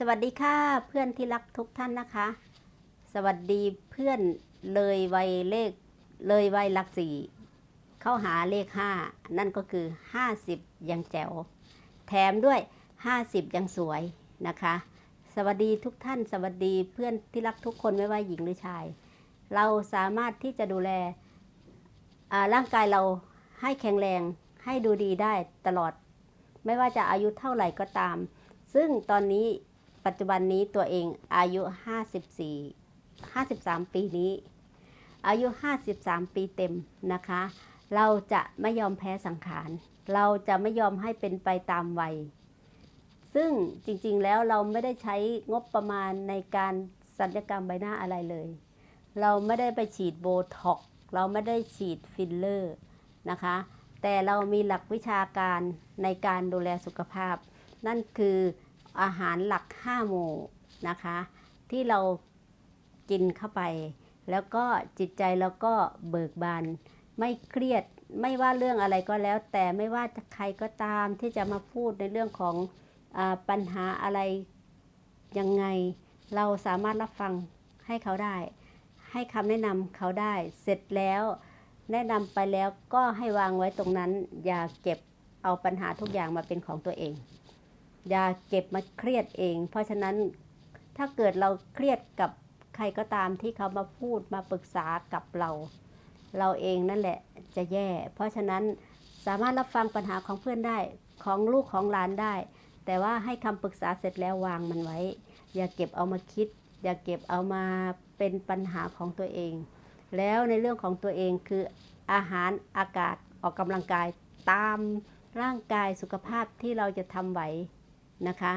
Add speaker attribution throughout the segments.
Speaker 1: สวัสดีค่ะเพื่อนที่รักทุกท่านนะคะ สวัสดีเพื่อนเลยวัยเลขเลยวัยหลักสี่เข้าหาเลขห้านั่นก็คือ50ยังแจ๋วแถมด้วย50ยังสวยนะคะ สวัสดีทุกท่าน สวัสดีเพื่อนที่รักทุกคนไม่ว่าหญิงหรือชาย เราสามารถที่จะดูแลร่างกายเราให้แข็งแรงให้ดูดีได้ตลอด ไม่ว่าจะอายุเท่าไหร่ก็ตาม ซึ่งตอนนี้ ปัจจุบันนี้ตัวเองอายุ 54 53 ปีนี้ อายุ 53 ปีเต็มนะคะ เราจะไม่ยอมแพ้สังขาร เราจะไม่ยอมให้เป็นไปตามวัย ซึ่งจริงๆแล้วเราไม่ได้ใช้งบประมาณในการสัญญกรรมใบหน้าอะไรเลย เราไม่ได้ไปฉีดโบท็อกเราไม่ได้ฉีดฟิลเลอร์นะคะ แต่เรามีหลักวิชาการในการดูแลสุขภาพ นั่นคือ อาหารหลัก 5 หมู่นะคะ ที่เรากินเข้าไป แล้วก็จิตใจเราก็เบิกบานไม่เครียดไม่ว่าเรื่องอะไรก็แล้ว แต่ไม่ว่าจะใครก็ตามที่จะมาพูดในเรื่องของอปัญหาอะไรยังไง เราสามารถรับฟังให้เขาได้ ให้คำแนะนำเขาได้ เสร็จแล้ว แนะนำไปแล้วก็ให้วางไว้ตรงนั้น อย่าเก็บเอาปัญหาทุกอย่างมาเป็นของตัวเอง อย่าเก็บมาเครียดเอง เพราะฉะนั้นถ้าเกิดเราเครียดกับใครก็ตามที่เขามาพูดมาปรึกษากับเรา เราเองนั่นแหละจะแย่ เพราะฉะนั้นสามารถรับฟังปัญหาของเพื่อนได้ของลูกของหลานได้ แต่ว่าให้คำปรึกษาเสร็จแล้ววางมันไว้ อย่าเก็บเอามาคิด อย่าเก็บเอามาเป็นปัญหาของตัวเอง แล้วในเรื่องของตัวเองคืออาหารอากาศออกกำลังกายตามร่างกายสุขภาพที่เราจะทำไหว นะคะ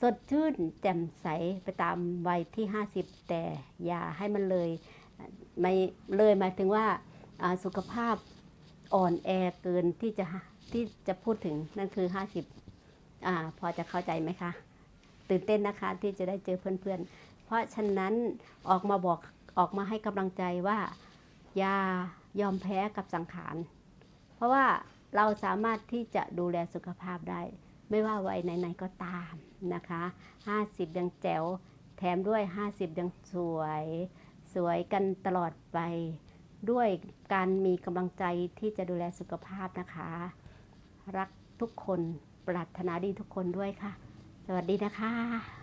Speaker 1: สดชื่นแจ่มใสไปตามวัยที่ 50 แต่อย่าให้มันเลยไม่เลยหมายถึงว่าสุขภาพอ่อนแอเกินที่จะที่จะพูดถึงนั่นคือ 50อ่าพอจะเข้าใจไหมคะ ตื่นเต้นนะคะที่จะได้เจอเพื่อนๆ เพราะฉะนั้นออกมาบอกออกมาให้กำลังใจว่าอย่ายอมแพ้กับสังขาร เพราะว่าเราสามารถที่จะดูแลสุขภาพได้ ไม่ว่าวัยไหนๆก็ตามนะคะ 50 ยังแจ๋วแถมด้วย 50 ยังสวย สวยกันตลอดไป ด้วยการมีกำลังใจที่จะดูแลสุขภาพนะคะ รักทุกคนปรารถนาดีทุกคนด้วยค่ะ สวัสดีนะคะ